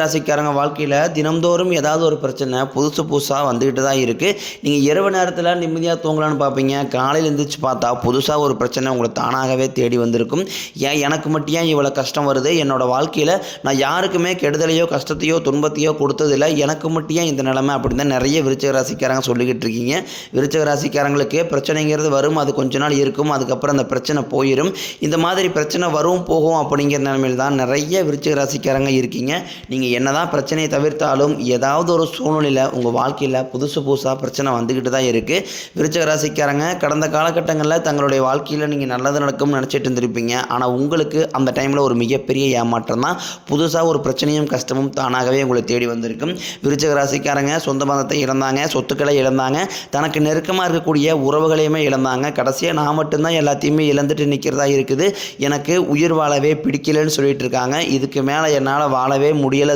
ராசிக்காரங்க வாழ்க்கையில் தினம்தோறும் ஏதாவது ஒரு பிரச்சனை புதுசு புதுசாக வந்துக்கிட்டு தான் இருக்குது நீங்கள் இரவு நேரத்தில் நிம்மதியாக தூங்கலான்னு பார்ப்பீங்க. காலையில் எழுந்திரிச்சு பார்த்தா புதுசாக ஒரு பிரச்சனை உங்களை தானாகவே தேடி வந்திருக்கும். ஏன் எனக்கு மட்டும் ஏன் இவ்வளோ கஷ்டம் வருது? என்னோடய வாழ்க்கையில் நான் யாருக்குமே கெடுதலையோ கஷ்டத்தையோ துன்பத்தையோ கொடுத்ததில்ல. எனக்கு மட்டும் ஏன் இந்த நிலைமை அப்படின்னு தான் நிறைய விருச்சிக ராசிக்காரங்க சொல்லிக்கிட்டு இருக்கீங்க. விருச்சிக ராசிக்காரங்களுக்கு பிரச்சனைங்கிறது வரும். அது கொஞ்ச நாள் இருக்கும். அதுக்கப்புறம் அந்த பிரச்சனை போயிடும் இந்த மாதிரி பிரச்சனை வரும் போகும் அப்படிங்கிற நிலைமையில் தான் நிறைய விருச்சிக ராசிக்காரங்க இருக்கீங்க. நீங்கள் என்ன தான் பிரச்சனையை தவிர்த்தாலும் ஏதாவது ஒரு சூழ்நிலையில் உங்கள் வாழ்க்கையில் புதுசு புதுசாக பிரச்சனை வந்துக்கிட்டு தான் இருக்குது விருச்சக ராசிக்காரங்க கடந்த காலகட்டங்களில் தங்களுடைய வாழ்க்கையில் நீங்கள் நல்லது நடக்கும்னு நினச்சிட்டு இருந்திருப்பீங்க. ஆனால் உங்களுக்கு அந்த டைமில் ஒரு மிகப்பெரிய ஏமாற்றம் தான். புதுசாக ஒரு பிரச்சனையும் கஷ்டமும் தானாகவே உங்களை தேடி வந்திருக்கும். விருச்சிக ராசிக்காரங்க சொந்த பந்தத்தை இழந்தாங்க சொத்துக்களை இழந்தாங்க தனக்கு நெருக்கமாக இருக்கக்கூடிய உறவுகளையுமே இழந்தாங்க. கடைசியாக நான் மட்டும்தான் எல்லாத்தையுமே இழந்துட்டு நிற்கிறதா இருக்குது. எனக்கு உயிர் வாழவே பிடிக்கலன்னு சொல்லிட்டு இருக்காங்க. இதுக்கு மேலே என்னால் வாழவே முடியலை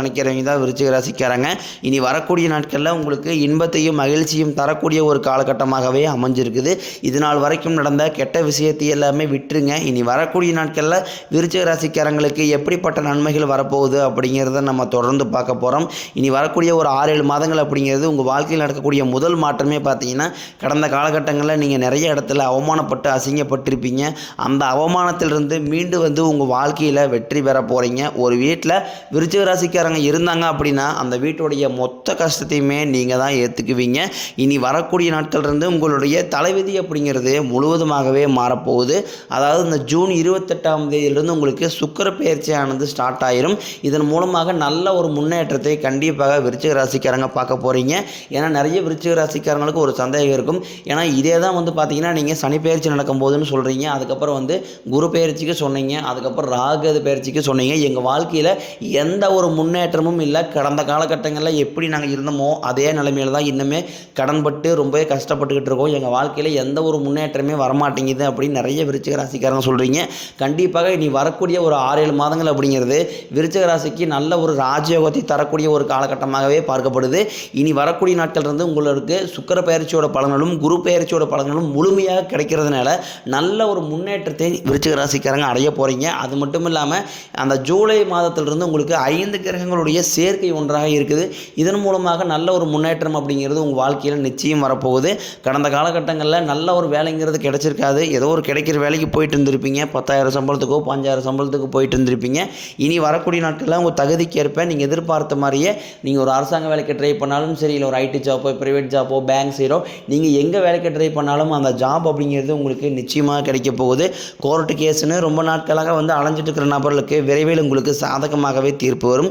நினைக்கிறவங்க தான் விருச்சிக ராசிக்காரங்க. இனி வரக்கூடிய நாட்களில் உங்களுக்கு இன்பத்தையும் மகிழ்ச்சியும் தரக்கூடிய ஒரு காலகட்டமாகவே அமைஞ்சிருக்குது. இதனால் நாள் வரைக்கும் நடந்த கெட்ட விஷயத்தை எல்லாமே விட்டுருங்க. இனி வரக்கூடிய நாட்களில் விருச்சிக ராசிக்காரங்களுக்கு எப்படிப்பட்ட நன்மைகள் வரப்போகுது அப்படிங்கிறத நம்ம தொடர்ந்து பார்க்க போகிறோம் இனி வரக்கூடிய ஒரு ஆறு ஏழு மாதங்கள் அப்படிங்கிறது உங்கள் வாழ்க்கையில் நடக்கக்கூடிய முதல் மாற்றமே பார்த்தீங்கன்னா கடந்த காலகட்டங்களில் நீங்கள் நிறைய இடத்துல அவமானப்பட்டு அசிங்கப்பட்டிருப்பீங்க. அந்த அவமானத்திலிருந்து மீண்டு வந்து உங்கள் வாழ்க்கையில் வெற்றி பெற போகிறீங்க ஒரு வீட்டில் விருச்சிக ராசிக்காரங்க இருந்தாங்க அப்படின்னா அந்த வீட்டுடைய மொத்த கஷ்டத்தையுமே நீங்கள் தான் ஏற்றுக்குவீங்க இனி வரக்கூடிய நாட்கள்லேருந்து உங்களுடைய தலைவிதி அப்படிங்கிறது முழுவதுமாகவே மாறப்போகுது. அதாவது இந்த ஜூன் இருபத்தெட்டாம் தேதியிலிருந்து உங்களுக்கு சுக்கர பயிற்சியானது ஸ்டார்ட் ஆயிரும். இதன் மூலமாக நல்ல ஒரு முன்னேற்றத்தை கண்டிப்பாக விருச்சிக ராசிக்காரங்க பார்க்க போகிறீங்க ஏன்னா நிறைய விருச்சிக ராசிக்காரங்களுக்கு ஒரு சந்தேகம் இருக்கும். ஏன்னா இதே தான் வந்து பார்த்தீங்கன்னா நீங்கள் சனி பயிற்சி நடக்கும் போதுன்னு சொல்கிறீங்க அதுக்கப்புறம் வந்து குரு பயிற்சிக்கு சொன்னீங்க. அதுக்கப்புறம் ராகு பயிற்சிக்கு சொன்னீங்க. எங்கள் வாழ்க்கையில் எந்த ஒரு முன்னேற்றமும் இல்லை. கடந்த காலகட்டங்களில் எப்படி நாங்கள் இருந்தோமோ அதே நிலைமையில தான் இன்னுமே கடன்பட்டு ரொம்பவே கஷ்டப்பட்டுக்கிட்டு இருக்கோம். எங்கள் வாழ்க்கையில் எந்த ஒரு முன்னேற்றமே வரமாட்டேங்குது அப்படின்னு நிறைய விருச்சிக ராசிக்காரங்க சொல்கிறீங்க கண்டிப்பாக இனி வரக்கூடிய ஒரு ஆறு ஏழு மாதங்கள் அப்படிங்கிறது விருச்சிக ராசிக்கு நல்ல ஒரு ராஜயோகத்தை தரக்கூடிய ஒரு காலகட்டமாகவே பார்க்கப்படுது. இனி வரக்கூடிய நாட்கள் இருந்து உங்களுக்கு சுக்கர பயிற்சியோட பலன்களும் குரு பயிற்சியோட பலன்களும் முழுமையாக கிடைக்கிறதுனால நல்ல ஒரு முன்னேற்றத்தை விருச்சிக ராசிக்காரங்க அடைய போகிறீங்க அது மட்டும் இல்லாமல் அந்த ஜூலை மாதத்திலிருந்து உங்களுக்கு ஐந்து கிரகங்களுடைய சேர்க்கை ஒன்றாக இருக்குது. இதன் மூலமாக நல்ல ஒரு முன்னேற்றம் அப்படிங்கிறது உங்கள் வாழ்க்கையில் நிச்சயம் வரப்போகுது. கடந்த காலகட்டங்களில் நல்ல ஒரு வேலைங்கிறது கிடைச்சிருக்காது. ஏதோ ஒரு கிடைக்கிற வேலைக்கு போயிட்டு இருந்திருப்பீங்க. பத்தாயிரம் சம்பளத்துக்கோ பஞ்சாயிரம் சம்பளத்துக்கு போயிட்டு இருந்திருப்பீங்க. இனி வரக்கூடிய நாட்களில் உங்கள் தகுதிக்கு ஏற்ப நீங்கள் எதிர்பார்த்த மாதிரியே நீங்கள் ஒரு அரசாங்க வேலைக்கு ட்ரை பண்ணாலும் சரி இல்லை ஒரு ஐடி ஜாப்போ ப்ரைவேட் ஜாப்போ பேங்க் செய்கிறோ நீங்கள் எங்கே வேலைக்கு ட்ரை பண்ணாலும் அந்த ஜாப் அப்படிங்கிறது உங்களுக்கு நிச்சயமாக கிடைக்க போகுது. கோர்ட்டு கேஸ்னு ரொம்ப நாட்களாக வந்து அலைஞ்சிட்டு இருக்கிற நபர்களுக்கு விரைவில் உங்களுக்கு சாதகமாகவே தீர்ப்பு வரும்.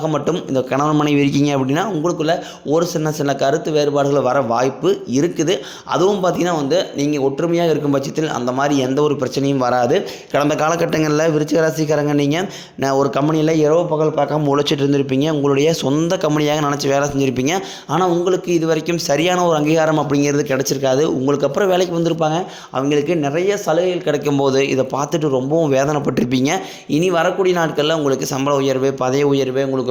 குடும்பமாக மட்டும் இந்த கணவன் மனைவி இருக்கீங்க அப்படின்னா உங்களுக்குள்ள ஒரு சின்ன சின்ன கருத்து வேறுபாடுகள் வர வாய்ப்பு இருக்குது. அதுவும் பார்த்தீங்கன்னா வந்து நீங்கள் ஒற்றுமையாக இருக்கும் பட்சத்தில் அந்த மாதிரி எந்த ஒரு பிரச்சனையும் வராது. கடந்த காலகட்டங்களில் விருச்சிக ராசிக்காரங்க நீங்கள் நான் ஒரு கம்பெனியில் இரவு பகல் பார்க்காம உழைச்சிட்டு இருந்திருப்பீங்க. உங்களுடைய சொந்த கம்பெனியாக நினச்சி வேலை செஞ்சுருப்பீங்க. ஆனால் உங்களுக்கு இது வரைக்கும் சரியான ஒரு அங்கீகாரம் அப்படிங்கிறது கிடச்சிருக்காது. உங்களுக்கு அப்புறம் வேலைக்கு வந்திருப்பாங்க. அவங்களுக்கு நிறைய சலுகைகள் கிடைக்கும் போது இதை பார்த்துட்டு ரொம்பவும் வேதனைப்பட்டிருப்பீங்க. இனி வரக்கூடிய நாட்களில் உங்களுக்கு சம்பள உயர்வு பதவி உயர்வு உங்களுக்கு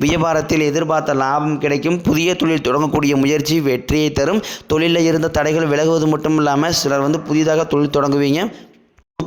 வியாபாரத்தில் எதிர்பார்த்த லாபம் கிடைக்கும். புதிய தொழில் தொடங்கக்கூடிய முயற்சி வெற்றியை தரும். தொழிலில் இருந்த தடைகள் விலகுவது மட்டும் இல்லாமல் சிலர் வந்து புதிதாக தொழில் தொடங்குவீங்க.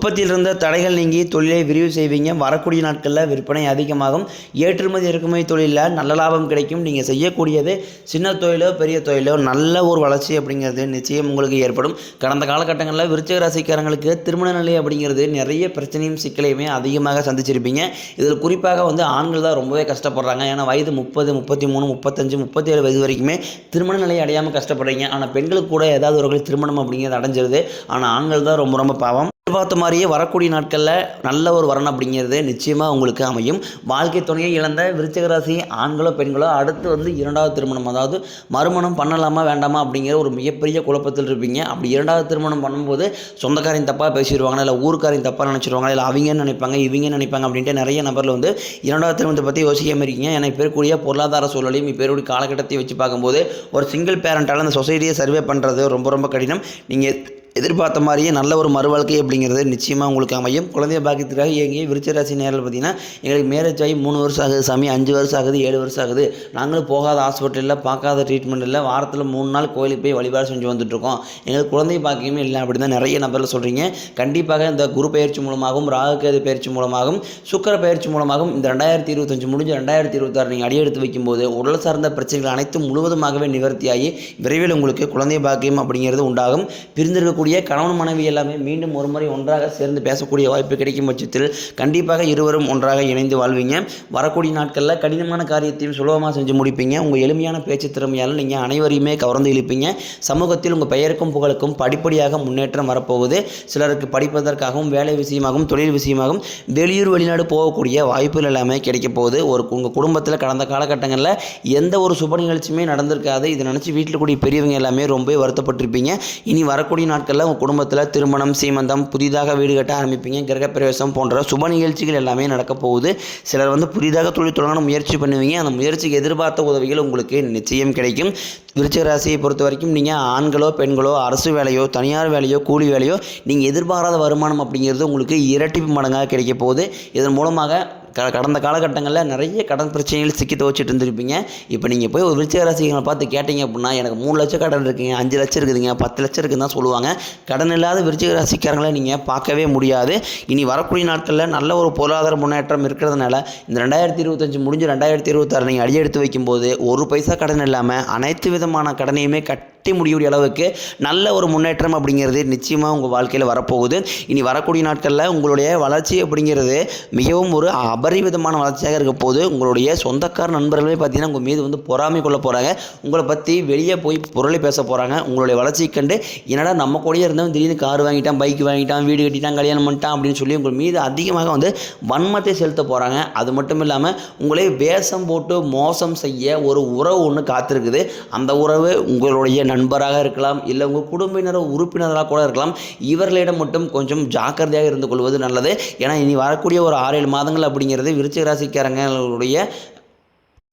உற்பத்தியில் இருந்த தடைகள் நீங்கி தொழிலை விரிவு செய்வீங்க. வரக்கூடிய நாட்களில் விற்பனை அதிகமாகும். ஏற்றுமதி இறக்குமதி தொழிலில் நல்ல லாபம் கிடைக்கும். நீங்கள் செய்யக்கூடியது சின்ன தொழிலோ பெரிய தொழிலோ நல்ல ஒரு வளர்ச்சி அப்படிங்கிறது நிச்சயம் உங்களுக்கு ஏற்படும். கடந்த காலகட்டங்களில் விருச்சிக ராசிக்காரங்களுக்கு திருமண நிலை அப்படிங்கிறது நிறைய பிரச்சனையும் சிக்கலையுமே அதிகமாக சந்திச்சிருப்பீங்க. இதில் குறிப்பாக வந்து ஆண்கள் தான் ரொம்பவே கஷ்டப்படுறாங்க. ஏன்னா வயது முப்பது முப்பத்தி மூணு முப்பத்தஞ்சு முப்பத்தேழு வயது வரைக்குமே திருமண நிலை அடையாமல் கஷ்டப்படுறீங்க. ஆனால் பெண்களுக்கு கூட ஏதாவது ஒரு திருமணம் அப்படிங்கிறது அடைஞ்சிருது. ஆனால் ஆண்கள் தான் ரொம்ப ரொம்ப பாவம். எதிர்பார்த்த மாதிரியே வரக்கூடிய நாட்களில் நல்ல ஒரு வரணும் அப்படிங்கிறது நிச்சயமாக உங்களுக்கு அமையும். வாழ்க்கை துணையை இழந்த விருச்சகராசி ஆண்களோ பெண்களோ அடுத்து வந்து இரண்டாவது திருமணம் அதாவது மறுமணம் பண்ணலாமா வேண்டாமா அப்படிங்கிற ஒரு மிகப்பெரிய குழப்பத்தில் இருப்பீங்க. அப்படி இரண்டாவது திருமணம் பண்ணும்போது சொந்தக்காரையும் தப்பாக பேசிடுவாங்க இல்லை ஊருக்காரையும் தப்பாக நினச்சிடுவாங்க இல்லை அவங்கன்னு நினைப்பாங்க இவங்க நினைப்பாங்க அப்படின்ட்டு நிறைய நபரில் வந்து இரண்டாவது திருமணத்தை பற்றி யோசிக்காமல் இருக்கீங்க. ஏன்னா இப்போ இருக்கக்கூடிய பொருளாதார சூழலையும் இப்போ இருக்கக்கூடிய காலகட்டத்தை வச்சு பார்க்கும்போது ஒரு சிங்கிள் பேரண்டால் அந்த சொசைட்டியை சர்வே பண்ணுறது ரொம்ப ரொம்ப கடினம். நீங்கள் எதிர்பார்த்த மாதிரியே நல்ல ஒரு மறுவாழ்க்கை அப்படிங்கிறது நிச்சயமாக உங்களுக்கு அமையும். குழந்தைய பாக்கியத்துக்காக இயங்கிய விருச்சராசி நேரில் பார்த்தீங்கன்னா எங்களுக்கு மேரேஜ் ஆகி மூணு வருஷம் ஆகுது சாமி அஞ்சு வருஷம் ஆகுது ஏழு வருஷம் ஆகுது. நாங்களும் போகாத ஹாஸ்பிட்டலில் பார்க்காத ட்ரீட்மெண்ட் இல்லை வாரத்தில் மூணு நாள் கோயிலுக்கு போய் வழிபாடு செஞ்சு வந்துட்டுருக்கோம். எங்களுக்கு குழந்தை பாக்கியமே இல்லை அப்படின்னு தான் நிறைய நபரில் சொல்கிறீங்க கண்டிப்பாக இந்த குரு பயிற்சி மூலமாகவும் ராகுகேது பயிற்சி மூலமாகவும் சுக்கர பயிற்சி மூலமாகவும் இந்த ரெண்டாயிரத்தி இருபத்தஞ்சு முடிஞ்சு ரெண்டாயிரத்தி இருபத்தாறு நீங்கள் அடியெடுத்து வைக்கும்போது உடல் சார்ந்த பிரச்சனைகள் அனைத்தும் முழுவதுமாகவே நிவர்த்தியாகி விரைவில் உங்களுக்கு குழந்தை பாக்கியம் அப்படிங்கிறது உண்டாகும். பிரிந்திருக்கக்கூடிய இருக்கக்கூடிய கணவன் மனைவி எல்லாமே மீண்டும் ஒரு முறை ஒன்றாக சேர்ந்து பேசக்கூடிய வாய்ப்பு கிடைக்கும் பட்சத்தில் கண்டிப்பாக இருவரும் ஒன்றாக இணைந்து வாழ்வீங்க. வரக்கூடிய நாட்களில் கடினமான காரியத்தையும் சுலபமாக செஞ்சு முடிப்பீங்க. உங்கள் எளிமையான பேச்சு திறமையால் நீங்கள் அனைவரையுமே கவர்ந்து இழுப்பீங்க. சமூகத்தில் உங்கள் பெயருக்கும் புகழுக்கும் படிப்படியாக முன்னேற்றம் வரப்போகுது. சிலருக்கு படிப்பதற்காகவும் வேலை விஷயமாகவும் தொழில் விஷயமாகவும் வெளியூர் வெளிநாடு போகக்கூடிய வாய்ப்புகள் எல்லாமே கிடைக்க போகுது. ஒரு உங்கள் குடும்பத்தில் கடந்த காலகட்டங்களில் எந்த ஒரு சுப நிகழ்ச்சியுமே நடந்திருக்காது. இதை நினச்சி வீட்டில் கூடிய பெரியவங்க எல்லாமே ரொம்ப வருத்தப்பட்டிருப்பீங்க. இனி வரக்கூடிய நாட்கள் நாட்களில் உங்கள் குடும்பத்தில் திருமணம் சீமந்தம் புதிதாக வீடு கட்ட ஆரம்பிப்பீங்க கிரகப்பிரவேசம் போன்ற சுப நிகழ்ச்சிகள் எல்லாமே நடக்க போகுது. சிலர் வந்து புதிதாக தொழில் தொடங்க முயற்சி பண்ணுவீங்க. அந்த முயற்சிக்கு எதிர்பார்த்த உதவிகள் உங்களுக்கு நிச்சயம் கிடைக்கும். விருச்சிக ராசியை பொறுத்த வரைக்கும் நீங்கள் ஆண்களோ பெண்களோ அரசு வேலையோ தனியார் வேலையோ கூலி வேலையோ நீங்கள் எதிர்பாராத வருமானம் அப்படிங்கிறது உங்களுக்கு இரட்டிப்பு மடங்காக கிடைக்க போகுது. இதன் மூலமாக க கடந்த காலகட்டங்களில் நிறைய கடன் பிரச்சனைகள் சிக்கி துவச்சிட்டு இருந்திருப்பீங்க. இப்போ நீங்கள் போய் ஒரு விருச்சிக ராசிகளை பார்த்து கேட்டீங்க அப்படின்னா எனக்கு மூணு லட்சம் கடன் இருக்குங்க அஞ்சு லட்சம் இருக்குதுங்க பத்து லட்சம் இருக்குதுன்னு தான் சொல்லுவாங்க. கடன் இல்லாத விருச்சிக ராசிக்காரங்களை நீங்கள் பார்க்கவே முடியாது. இனி வரக்கூடிய நாட்களில் நல்ல ஒரு பொருளாதார முன்னேற்றம் இருக்கிறதுனால இந்த ரெண்டாயிரத்தி இருபத்தஞ்சு முடிஞ்சு ரெண்டாயிரத்தி இருபத்தாறு நீங்கள் அடியெடுத்து வைக்கும்போது ஒரு பைசா கடன் இல்லாமல் அனைத்து விதமான கடனையுமே கட் எட்டி முடியக்கூடிய அளவுக்கு நல்ல ஒரு முன்னேற்றம் அப்படிங்கிறது நிச்சயமாக உங்கள் வாழ்க்கையில் வரப்போகுது. இனி வரக்கூடிய நாட்களில் உங்களுடைய வளர்ச்சி அப்படிங்கிறது மிகவும் ஒரு அபரிவிதமான வளர்ச்சியாக இருக்க போது உங்களுடைய சொந்தக்கார நண்பர்களே பார்த்தீங்கன்னா உங்கள் மீது வந்து பொறாமை கொள்ள போகிறாங்க உங்களை பற்றி வெளியே போய் பொருளை பேச போகிறாங்க உங்களுடைய வளர்ச்சியை கண்டு என்னடா நம்ம கூடயே இருந்தவன் திடீர்னு கார் வாங்கிட்டான் பைக் வாங்கிட்டான் வீடு கட்டிட்டான் கல்யாணம் பண்ணிட்டான் அப்படின்னு சொல்லி உங்கள் மீது அதிகமாக வந்து வன்மத்தை செலுத்த போகிறாங்க அது மட்டும் இல்லாமல் உங்களை வேஷம் போட்டு மோசம் செய்ய ஒரு உறவு ஒன்று காத்திருக்குது. அந்த உறவு உங்களுடைய நண்பராக இருக்கலாம் இல்லை உங்கள் குடும்பினர் உறுப்பினராக கூட இருக்கலாம். இவர்களிடம் மட்டும் கொஞ்சம் ஜாக்கிரதையாக இருந்து கொள்வது நல்லது. ஏன்னா இனி வரக்கூடிய ஒரு ஆறு ஏழு மாதங்கள் அப்படிங்கிறது விருச்சிக ராசிக்காரங்களுடைய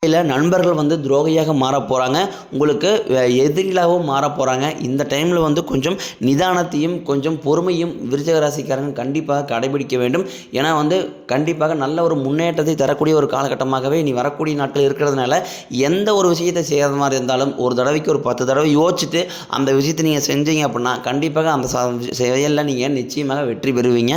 இல்லை நண்பர்கள் வந்து துரோகியாக மாற போகிறாங்க உங்களுக்கு எதிரிலாகவும் மாற போகிறாங்க இந்த டைமில் வந்து கொஞ்சம் நிதானத்தையும் கொஞ்சம் பொறுமையும் விருச்சிக ராசிக்காரங்க கண்டிப்பாக கடைபிடிக்க வேண்டும். ஏன்னா வந்து கண்டிப்பாக நல்ல ஒரு முன்னேற்றத்தை தரக்கூடிய ஒரு காலகட்டமாகவே நீ வரக்கூடிய நாட்கள் இருக்கிறதுனால எந்த ஒரு விஷயத்தை செய்யாத மாதிரி இருந்தாலும் ஒரு தடவைக்கு ஒரு பத்து தடவை யோசிச்சுட்டு அந்த விஷயத்தை நீங்கள் செஞ்சீங்க அப்படின்னா கண்டிப்பாக அந்த செயலில் நீங்கள் நிச்சயமாக வெற்றி பெறுவீங்க.